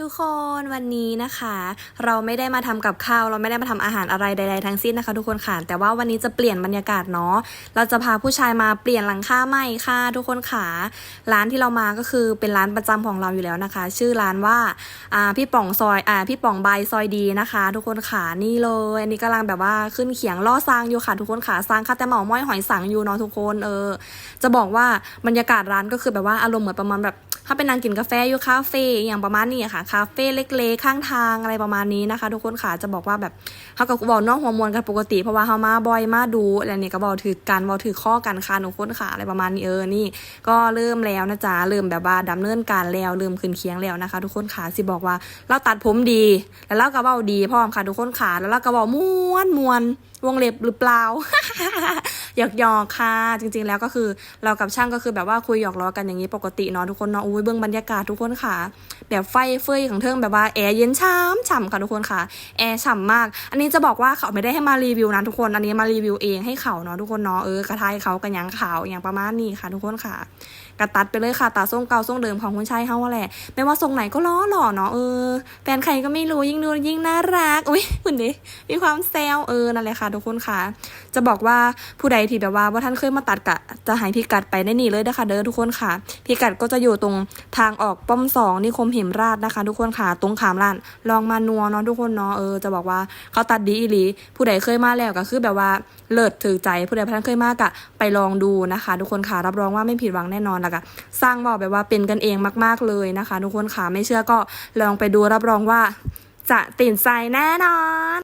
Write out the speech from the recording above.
ทุกคนวันนี้นะคะ เราไม่ได้มาทำกับข้าวเราไม่ได้มาทำอาหารอะไรใดๆทั้งสิ้นนะคะ ทุกคนค่ะแต่ว่าวันนี้จะเปลี่ยนบรรยากาศเนาะเราจะพาผู้ชายมาเปลี่ยนหลังคาใหม่ค่ะ ทุกคนค่ะร้านที่เรามาก็คือเป็นร้านประจำของเราอยู่แล้วนะคะ ชื่อร้านว่าอ่าพี่ป๋องซอยอ่าพี่ป๋องใบซอยดีนะคะ ทุกคนค่ะนี่เลยอันนี้กำลังแบบว่าขึ้นเขียงล่อสร้างอยู่ค่ะทุกคนค่ะสร้างข้าแต่หมาม้อยหอยสังอยู่เนาะทุกคนเออจะบอกว่าบรรยากาศร้านก็คือแบบว่าอารมณ์เหมือนประมาณแบบ ถ้าเป็นนางกินกาแฟอยู่คาเฟ่อย่างประมาณนี้อะค่ะคาเฟ่เล็กๆข้างทางอะไรประมาณนี้นะคะ ทุกคนค่ะจะบอกว่าแบบเขากับบอกน้องหัวมวลกันปกติเพราะว่าเขามาบ่อยมาดูอะไรเนี่ยก็บอกถือกันบอกถือข้อกันค่ะทุกคนค่ะอะไรประมาณนี้เออนี่ ก็เริ่มแล้วนะจ๊ะเริ่มแบบว่าดำเนินการแล้วเริ่มขึ้นเคียงแล้วนะคะ ทุกคนค่ะสิบอกว่าเราตัดผมดี แล้วเราก็เบาดีพร้อมค่ะทุกคนค่ะแล้วเราก็บอกม้วนมวนวงเล็บหรือเปล่า หยอกหยอกค่ะ จริง ๆ แล้วก็คือเรากับช่างก็คือแบบว่าคุยหยอกล้อกันอย่างนี้ปกติเนาะทุกคนเนาะอุ้ยเบื้องบรรยากาศทุกคนค่ะ แบบไฟเฟยของเทิงแบบว่าแอร์เย็นช่ำฉ่ำค่ะทุกคนค่ะแอร์ฉ่ำมาก อันนี้จะบอกว่าเขาไม่ได้ให้มารีวิวนะทุกคนอันนี้มารีวิวเองให้เขาเนาะทุกคนเนาะเออกระทายเขากันยังขาวอย่างประมาณนี้ค่ะ ทุกคนค่ะกระตัดไปเลยค่ะตาทรงเก่าทรงเดิมของคุณชายเฮาแหละไม่ว่าทรงไหนก็ล้อหล่อเนาะเออแฟนใครก็ไม่รู้ยิ่งดูยิ่งน่ารักอุ้ยคุณดิมีความแซวเออนั่นแหละค่ะ ทุกคนค่ะ จะบอกว่าผู้ใดที่แบบว่าว่าท่านเคยมาตัดกะจะหายพิกัดไปได้นี่เลยนะคะเด้อทุกคนค่ะ พิกัดก็จะอยู่ตรงทางออกป้อมสองนิคมเหมราชนะคะ ทุกคนค่ะ ตรงขามร้านลองมานัวเนาะทุกคนเนาะเออจะบอกว่าเขาตัดดีอีหลี ผู้ใดเคยมาแล้วก็คือแบบว่าเลิศถือใจผู้ใดพท่านเคยมากะไปลองดูนะคะ ทุกคนค่ะรับรองว่าไม่ผิดหวังแน่นอนล้วก็สร้างบอกแบบว่าเป็นกันเองมาก ๆเลยนะคะ ทุกคนค่ะไม่เชื่อก็ลองไปดูรับรองว่าจะตื่นใจแน่นอน